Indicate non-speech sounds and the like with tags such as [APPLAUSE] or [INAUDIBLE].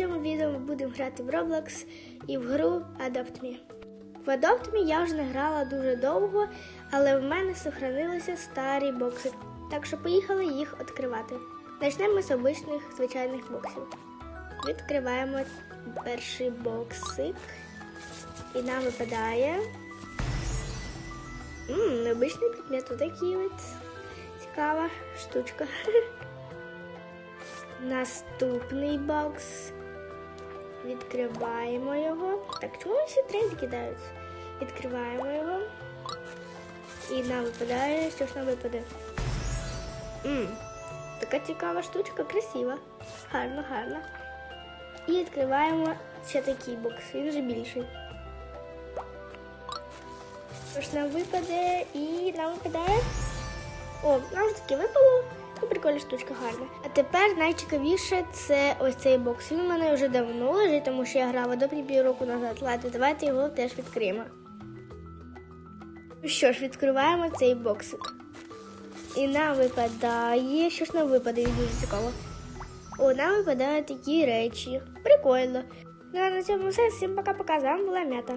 цьому відео ми будемо грати в Roblox і в гру Adopt Me. В Adopt Me я вже не грала дуже довго, але в мене сохранилися старі бокси. Так що поїхали їх відкривати. Почнемо з обичних звичайних боксів. Відкриваємо перший боксик. І нам випадає. Ммм, необичний предмет. Отакий от цікава штучка. [LAUGHS] Наступний бокс. Відкриваємо його. Так, чому всі тренди кидають? Відкриваємо його. І нам випадає, що ж нам випаде? Ммм, така цікава штучка, красива. Гарно, гарно. І відкриваємо ще такий бокс. Він вже більший. Що ж нам випаде і нам випадає. О, нам таки випало. Прикольна штучка гарна. А тепер найцікавіше це ось цей бокс. Він у мене вже давно лежить, тому що я грала добрі півроку назад. Ладно, давайте його теж відкриємо. Ну що ж, відкриваємо цей боксик. І нам випадає. Що ж нам випадає? Дуже цікаво. О, нам випадають такі речі. Прикольно. Ну а на цьому все. Всім пока-пока. З вами була м'ята.